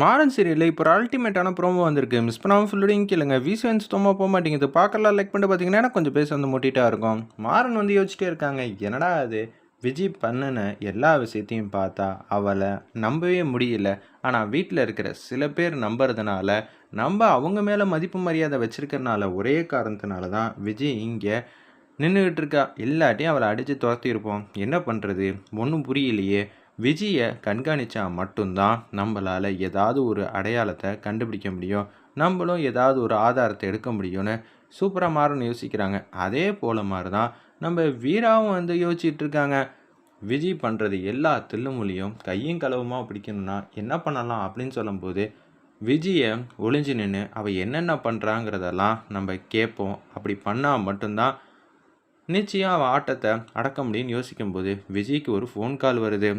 மாறன் சீரியலில் இப்போ ஒரு அல்டிமேட்டான ப்ரோமோ வந்திருக்கு. மிஸ் பண்ணாமல் ஃபுல்லோடையும் கேளுங்க விசிவன் சுத்தமாக போக மாட்டேங்குது. பார்க்கலாம் லைக் பண்ணிட்டு பார்த்தீங்கன்னா கொஞ்சம் பேச வந்து முட்டிட்டா இருக்கும். மாறன் வந்து யோசிச்சுட்டே இருக்காங்க. என்னடா அது விஜய் பண்ணின எல்லா விஷயத்தையும் பார்த்தா அவளை நம்பவே முடியல. ஆனால் வீட்டில் இருக்கிற சில பேர் நம்புறதுனால நம்ம அவங்க மேலே மதிப்பு மரியாதை வச்சிருக்கறனால ஒரே காரணத்தினால தான் விஜய் இங்கே நின்றுக்கிட்டு இருக்கா. இல்லாட்டியும் அவளை அடித்து துரத்தியிருப்போம். என்ன பண்ணுறது ஒன்றும் புரியலையே. விஜயை கண்காணித்தா மட்டும்தான் நம்மளால் ஏதாவது ஒரு அடையாளத்தை கண்டுபிடிக்க முடியும். நம்மளும் ஏதாவது ஒரு ஆதாரத்தை எடுக்க முடியும்னு சூப்பராக மாறும்னு யோசிக்கிறாங்க. அதே போல் மாதிரி தான் நம்ம வீராவும் வந்து யோசிச்சுட்டு இருக்காங்க விஜய் பண்ணுறது எல்லா தில்லுமொழியும் கையும் களவுமாக பிடிக்கணும்னா என்ன பண்ணலாம் அப்படின்னு சொல்லும்போது விஜயை ஒளிஞ்சு நின்று அவள் என்னென்ன பண்ணுறாங்கிறதெல்லாம் நம்ம கேட்போம். அப்படி பண்ணால் மட்டும்தான் நிச்சயம் அவள் ஆட்டத்தை அடக்க முடியும்னு யோசிக்கும்போது விஜய்க்கு ஒரு ஃபோன் கால் வருது.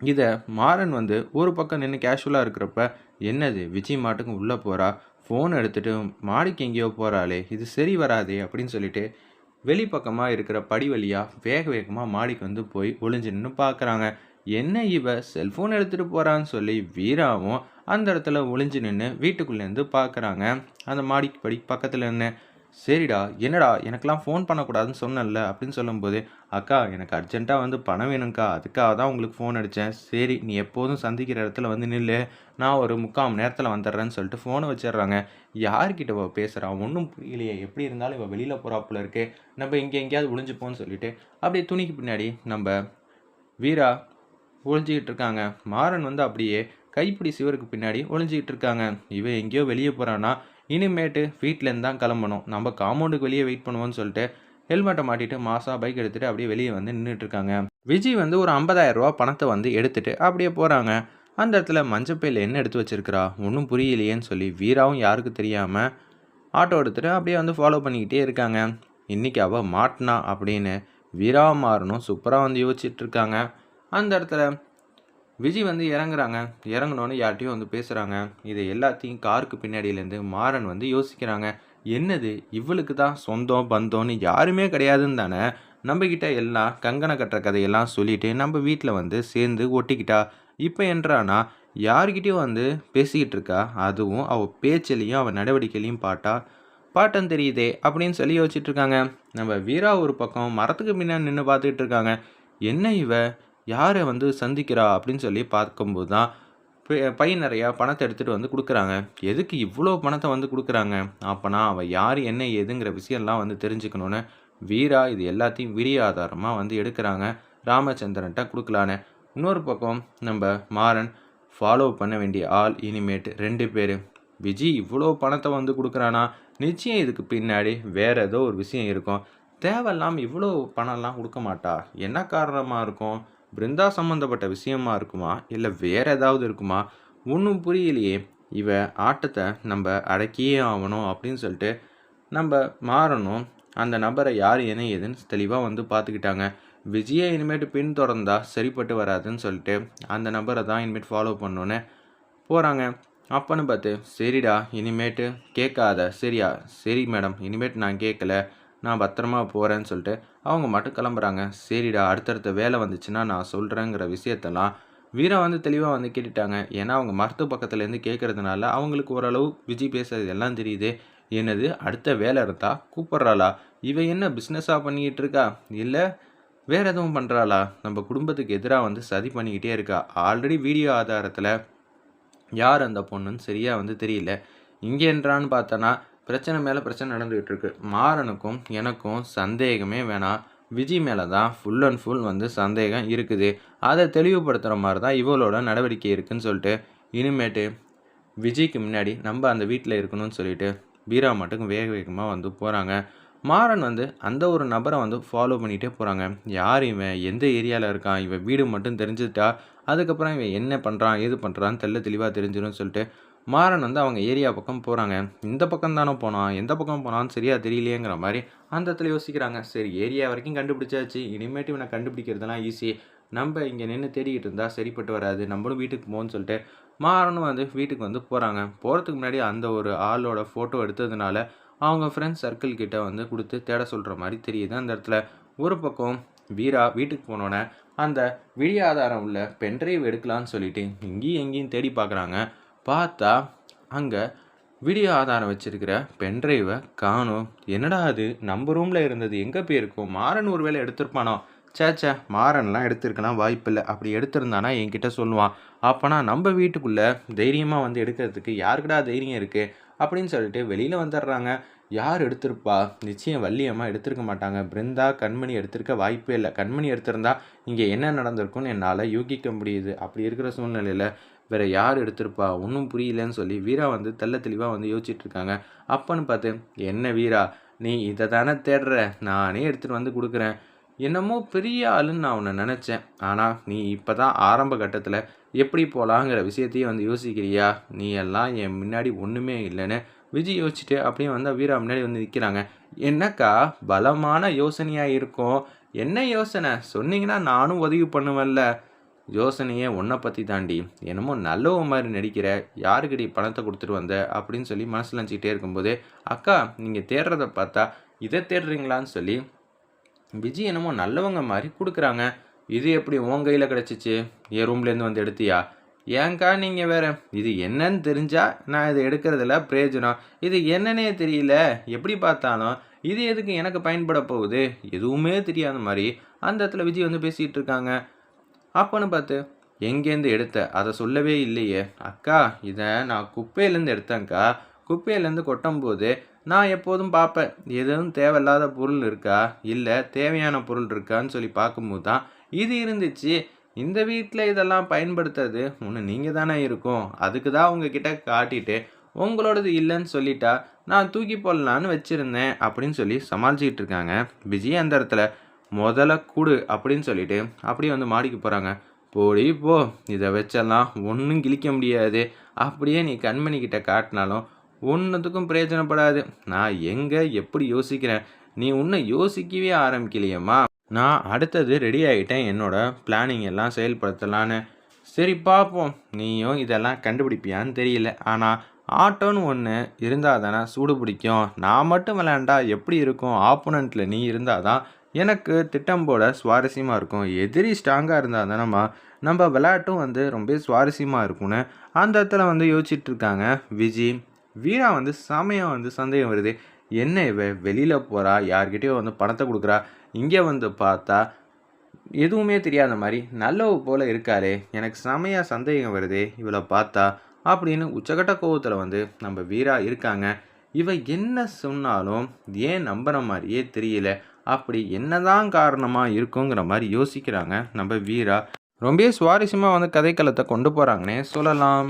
இதை மாறன் வந்து ஒரு பக்கம் நின்று கேஷுவலாக இருக்கிறப்ப என்னது விஜய் மாட்டுக்கும் உள்ளே போகிறா ஃபோன் எடுத்துகிட்டு மாடிக்கு எங்கேயோ போகிறாளே இது சரி வராதே அப்படின்னு சொல்லிட்டு வெளிப்பக்கமாக இருக்கிற படி வழியாக வேக வேகமாக மாடிக்கு வந்து போய் ஒளிஞ்சு நின்று பார்க்குறாங்க என்ன இவ? செல்ஃபோன் எடுத்துகிட்டு போகிறான்னு சொல்லி வீராவும் அந்த இடத்துல ஒளிஞ்சு நின்று வீட்டுக்குள்ளேருந்து பார்க்குறாங்க அந்த மாடிக்கு படி பக்கத்தில் நின்று சரிடா என்னடா எனக்கெலாம் ஃபோன் பண்ணக்கூடாதுன்னு சொன்னேன்ல அப்படின்னு சொல்லும்போது அக்கா எனக்கு அர்ஜென்ட்டாக வந்து பணம் வேணும்க்கா அதுக்காக தான் உங்களுக்கு ஃபோன் அடித்தேன் சரி நீ எப்போதும் சந்திக்கிற இடத்துல வந்து நில்லு. நான் ஒரு முக்கால் மணி நேரத்தில் வந்துடுறேன்னு சொல்லிட்டு ஃபோனை வச்சிடுறாங்க. யார்கிட்ட இவள் பேசுகிறா ஒன்றும் புரியலையே. எப்படி இருந்தாலும் இவள் வெளியில் போகிறாப்புல இருக்கு. நம்ம இங்கே எங்கேயாவது ஒளிஞ்சுப்போன்னு சொல்லிட்டு அப்படியே துணிக்கு பின்னாடி நம்ம வீரா ஒளிஞ்சிக்கிட்டு இருக்காங்க. மாறன் வந்து அப்படியே கைப்பிடி சிவருக்கு பின்னாடி ஒளிஞ்சிக்கிட்டு இருக்காங்க. இவன் எங்கேயோ வெளியே போகிறான்னா இனிமேட்டு வீட்டிலேருந்து தான் கிளம்பணும். நம்ம காம்பவுண்டுக்கு வெளியே வெயிட் பண்ணுவோம்னு சொல்லிட்டு ஹெல்மெட்டை மாட்டிட்டு மாசா பைக் எடுத்துகிட்டு அப்படியே வெளியே வந்து நின்றுட்டு இருக்காங்க விஜய் வந்து ஒரு 50000 ரூபா பணத்தை வந்து எடுத்துட்டு அப்படியே போகிறாங்க அந்த இடத்துல மஞ்சப்பையில் என்ன எடுத்து வச்சிருக்கிறா? ஒன்றும் புரியலையேன்னு சொல்லி வீராவும் யாருக்கும் தெரியாமல் ஆட்டோ எடுத்துகிட்டு அப்படியே வந்து ஃபாலோ பண்ணிக்கிட்டே இருக்காங்க. இன்றைக்கி அவள் மாட்டினா அப்படின்னு வீராவை மாறணும் சூப்பராக வந்து யோசிச்சுட்ருக்காங்க அந்த இடத்துல விஜய் வந்து இறங்குறாங்க. இறங்குனோன்னு யார்கிட்டயும் வந்து பேசுகிறாங்க இதை எல்லாத்தையும் காருக்கு பின்னாடியிலேருந்து மாறன் வந்து யோசிக்கிறாங்க. என்னது? இவளுக்கு தான் சொந்தம் பந்தம்னு யாருமே கிடையாதுன்னு தானே? நம்மக்கிட்ட எல்லாம் கங்கண கட்டுற கதையெல்லாம் சொல்லிட்டு நம்ம வீட்டில் வந்து சேர்ந்து ஒட்டிக்கிட்டா? இப்போ என்றானா யார்கிட்டையும் வந்து பேசிக்கிட்டு இருக்கா? அதுவும் அவள் பேச்சிலையும் அவள் நடவடிக்கையிலையும் பாட்டா? பாட்டம் தெரியுதே அப்படின்னு சொல்லி யோசிச்சுட்டு இருக்காங்க. நம்ம வீரா ஒரு பக்கம் மரத்துக்கு பின்னாடி நின்று பார்த்துக்கிட்டு இருக்காங்க. என்ன இவ? யாரை வந்து சந்திக்கிறா அப்படின்னு சொல்லி பார்க்கும்போது தான் பை- நிறையா பணத்தை எடுத்துகிட்டு வந்து கொடுக்குறாங்க. எதுக்கு இவ்வளோ பணத்தை வந்து கொடுக்குறாங்க? அப்போனா அவள் யார் என்ன ஏதுங்கிற விஷயம்லாம் வந்து தெரிஞ்சுக்கணுன்னு வீரா இது எல்லாத்தையும் விரிய ஆதாரமாக வந்து எடுக்கிறாங்க. ராமச்சந்திரன்ட்ட கொடுக்கலான்னு. இன்னொரு பக்கம் நம்ம மாறன் ஃபாலோ பண்ண வேண்டிய ஆள் இனிமேட்டு ரெண்டு பேர். விஜி இவ்வளோ பணத்தை வந்து கொடுக்குறானா? நிச்சயம் இதுக்கு பின்னாடி வேற ஏதோ ஒரு விஷயம் இருக்கும். தேவையில்லாமல் இவ்வளோ பணம்லாம் கொடுக்க மாட்டா. என்ன காரணமாக இருக்கும்? பிருந்தா சம்மந்தப்பட்ட விஷயமா இருக்குமா? இல்லை வேற ஏதாவது இருக்குமா? ஒன்றும் புரியலையே. இவ ஆட்டத்தை நம்ம அடக்கியே ஆகணும் அப்படின்னு சொல்லிட்டு நம்ம மாறணும். அந்த நபரை யார் என்ன ஏதுன்னு தெளிவாக வந்து பார்த்துக்கிட்டாங்க. விஜயை இனிமேட்டு பின்தொடர்ந்தா சரிப்பட்டு வராதுன்னு சொல்லிட்டு அந்த நபரை தான் இனிமேட்டு ஃபாலோ பண்ணோன்னு போகிறாங்க அப்பன்னு பார்த்து சரிடா இனிமேட்டு கேட்காத. சரியா? சரி மேடம் இனிமேட்டு நான் கேட்கல. நான் பத்திரமா போகிறேன்னு சொல்லிட்டு அவங்க மட்டும் கிளம்புறாங்க. சரிடா அடுத்தடுத்த வேலை வந்துச்சுன்னா நான் சொல்கிறேங்கிற விஷயத்தெல்லாம் வீரா வந்து தெளிவாக வந்து கேட்டுட்டாங்க. ஏன்னா அவங்க மருத்துவ பக்கத்துலேருந்து கேட்குறதுனால அவங்களுக்கு ஓரளவு விஜய் பேசுறது எல்லாம் தெரியுது. என்னது அடுத்த வேலை இருந்தால் கூப்பிட்றாளா? இவ என்ன பிஸ்னஸாக பண்ணிக்கிட்டு இருக்கா? இல்லை வேறு எதுவும் பண்ணுறாளா நம்ம குடும்பத்துக்கு எதிராக வந்து சதி பண்ணிக்கிட்டே இருக்கா? ஆல்ரெடி வீடியோ ஆதாரத்தில் யார் அந்த பொண்ணுன்னு சரியாக வந்து தெரியல. இங்கே என்றான்னு பார்த்தோன்னா பிரச்சனை மேலே பிரச்சனை நடந்துகிட்டு இருக்கு மாறனுக்கும் எனக்கும் சந்தேகமே வேணாம் விஜய் மேலே தான் ஃபுல் அண்ட் ஃபுல் வந்து சந்தேகம் இருக்குது. அதை தெளிவுபடுத்துகிற மாதிரி தான் இவளோட நடவடிக்கை இருக்குன்னு சொல்லிட்டு இனிமேட்டு விஜய்க்கு முன்னாடி நம்ம அந்த வீட்டில் இருக்கணும்னு சொல்லிட்டு பீரா மட்டும் வேக வேகமாக வந்து போகிறாங்க மாறன் வந்து அந்த ஒரு நபரை வந்து ஃபாலோ பண்ணிகிட்டே போகிறாங்க யார் இவன்? எந்த ஏரியாவில் இருக்கான்? இவன் வீடு மட்டும் தெரிஞ்சுட்டா? அதுக்கப்புறம் இவன் என்ன பண்ணுறான் ஏது பண்ணுறான்னு தெல்ல தெளிவாக தெரிஞ்சிடும் சொல்லிட்டு மாறன் வந்து அவங்க ஏரியா பக்கம் போகிறாங்க இந்த பக்கம் தானே போனான் எந்த பக்கம் போனான்னு சரியாக தெரியலையேங்கிற மாதிரி அந்த இடத்துல யோசிக்கிறாங்க. சரி ஏரியா வரைக்கும் கண்டுபிடிச்சாச்சு. இனிமேட்டு இவனை கண்டுபிடிக்கிறதுலாம் ஈஸி நம்ம இங்கே நின்று தேடிக்கிட்டு இருந்தால் சரிப்பட்டு வராது. நம்மளும் வீட்டுக்கு போகணும்னு சொல்லிட்டு மாறனும் வந்து வீட்டுக்கு வந்து போகிறாங்க போகிறதுக்கு முன்னாடி அந்த ஒரு ஆளோட ஃபோட்டோ எடுத்ததுனால அவங்க ஃப்ரெண்ட்ஸ் சர்க்கிள் கிட்ட வந்து கொடுத்து தேட சொல்கிற மாதிரி தெரியுது. அந்த இடத்துல ஒரு பக்கம் வீரா வீட்டுக்கு போனோன்னே அந்த விழி ஆதாரம் உள்ள பென்ட்ரைவ் எடுக்கலான்னு சொல்லிட்டு இங்கேயும் எங்கேயும் தேடி பார்க்குறாங்க. பார்த்தா அங்கே வீடியோ ஆதாரம் வச்சிருக்கிற பென்ட்ரைவை காணும். என்னடா அது? நம்ம ரூமில் இருந்தது எங்கே போயிருக்கும்? மாறன் ஒரு வேளை எடுத்திருப்பானோ சேச்சே மாறன்லாம் எடுத்திருக்கலாம் வாய்ப்பில்லை. அப்படி எடுத்திருந்தானா என்கிட்ட சொல்லுவான். அப்போனா நம்ம வீட்டுக்குள்ளே தைரியமாக வந்து எடுக்கிறதுக்கு யாருக்கிடா தைரியம் இருக்குது அப்படின்னு சொல்லிட்டு வெளியில் வந்துடுறாங்க. யார் எடுத்திருப்பா? நிச்சயம் வள்ளியம்மா எடுத்திருக்க மாட்டாங்க. பிருந்தா கண்மணி எடுத்திருக்க வாய்ப்பே இல்லை. கண்மணி எடுத்திருந்தா இங்கே என்ன நடந்திருக்கும்னு என்னால் யூகிக்க முடியுது. அப்படி இருக்கிற சூழ்நிலையில் வேற யார் எடுத்திருப்பா? ஒன்றும் புரியலன்னு சொல்லி வீரா வந்து தெள்ள தெளிவாக வந்து யோசிச்சுட்டு இருக்காங்க. அப்பன்னு பார்த்து என்ன வீரா? நீ இதை தானே தேடுற? நானே எடுத்துகிட்டு வந்து கொடுக்குறேன். என்னமோ பெரிய ஆளுன்னு நான் உன்னை நினச்சேன். ஆனால் நீ இப்போ தான் ஆரம்ப கட்டத்தில் எப்படி போகலாங்கிற விஷயத்தையும் வந்து யோசிக்கிறியா? நீ எல்லாம் என் முன்னாடி ஒன்றுமே இல்லைன்னு விஜய் யோசிச்சுட்டு அப்படியே வந்து வீரா முன்னாடி வந்து நிற்கிறாங்க என்னக்கா? பலமான யோசனையாக இருக்கும். என்ன யோசனை? சொன்னீங்கன்னா நானும் உதவி பண்ணுவேன்ல. யோசனையே உன்னை பற்றி தாண்டி. என்னமோ நல்லவ மாதிரி நடிக்கிற யாருக்கிட்ட பணத்தை கொடுத்துட்டு வந்த அப்படின்னு சொல்லி மனசில் நினச்சிக்கிட்டே இருக்கும்போது அக்கா நீங்கள் தேடுறத பார்த்தா இதை தேடுறீங்களான்னு சொல்லி விஜய் என்னமோ நல்லவங்க மாதிரி கொடுக்குறாங்க. இது எப்படி உன் கையில் கிடச்சிச்சு? என் ரூம்லேருந்து வந்து எடுத்தியா? ஏன்க்கா நீங்கள் வேற? இது என்னன்னு தெரிஞ்சால் நான் இதை எடுக்கிறதுல பிரயோஜனம். இது என்னன்னே தெரியல. எப்படி பார்த்தாலும் இது எதுக்கு எனக்கு பயன்பட போகுது? எதுவுமே தெரியாத மாதிரி அந்த இடத்துல விஜய் வந்து பேசிகிட்டு இருக்காங்க. அப்போன்னு பார்த்து எங்கேருந்து எடுத்த? அதை சொல்லவே இல்லையே. அக்கா இதை நான் குப்பையிலேருந்து எடுத்தேன்க்கா. குப்பையிலேருந்து கொட்டும்போது நான் எப்போதும் பார்ப்பேன் எதுவும் தேவையில்லாத பொருள் இருக்கா? இல்லை தேவையான பொருள் இருக்கான்னு சொல்லி பார்க்கும்போது தான் இது இருந்துச்சு. இந்த வீட்டில் இதெல்லாம் பயன்படுத்துறது ஒன்று நீங்கள் தானே இருக்கும். அதுக்கு தான் உங்ககிட்ட காட்டிட்டு உங்களோடது இல்லைன்னு சொல்லிட்டா நான் தூக்கி போடலான்னு வச்சுருந்தேன் அப்படின்னு சொல்லி சமாளிச்சிக்கிட்டு இருக்காங்க. விஜய் அந்த இடத்துல முதல்ல கூடு அப்படின்னு சொல்லிட்டு அப்படியே வந்து மாடிக்கு போகிறாங்க போடி போ. இதை வச்செல்லாம் ஒன்றும் கிழிக்க முடியாது. அப்படியே நீ கண்மணிக்கிட்ட காட்டினாலும் ஒன்றுத்துக்கும் பிரயோஜனப்படாது. நான் எங்கே எப்படி யோசிக்கிறேன்? நீ உன்னை யோசிக்கவே ஆரம்பிக்கலையம்மா. நான் அடுத்தது ரெடி ஆகிட்டேன் என்னோடய பிளானிங் எல்லாம் செயல்படுத்தலான்னு. சரி பார்ப்போம் நீயும் இதெல்லாம் கண்டுபிடிப்பியான்னு தெரியல. ஆனால் ஆட்டோன்னு ஒன்று இருந்தால் தானே சூடு பிடிக்கும். நான் மட்டும் விளையாண்டா எப்படி இருக்கும்? ஆப்போனண்ட்டில் நீ இருந்தால் தான் எனக்கு திட்டம் போட சுவாரஸ்யமாக இருக்கும். எதிரி ஸ்ட்ராங்காக இருந்தால் தானம்மா நம்ம விளையாட்டும் வந்து ரொம்ப சுவாரஸ்யமாக இருக்கும்னு அந்த இடத்துல வந்து யோசிச்சுட்டு இருக்காங்க. விஜி வீரா வந்து சமயம் வந்து சந்தேகம் வருது. என்ன இவ வெளியில் போகிறா யார்கிட்டயோ வந்து பணத்தை கொடுக்குறா? இங்கே வந்து பார்த்தா எதுவுமே தெரியாத மாதிரி நல்லவ போல் இருக்காளே. எனக்கு செமையாக சந்தேகம் வருதே இவளை பார்த்தா அப்படின்னு உச்சகட்ட கோவத்தில் வந்து நம்ம வீரா இருக்காங்க. இவ என்ன சொன்னாலும் ஏன் நம்புற மாதிரியே தெரியல. அப்படி என்னதான் காரணமாக இருக்குங்கிற மாதிரி யோசிக்கிறாங்க நம்ம வீரா. ரொம்ப சுவாரஸ்யமாக வந்து கதைக்களத்தை கொண்டு போகிறாங்கன்னே சொல்லலாம்.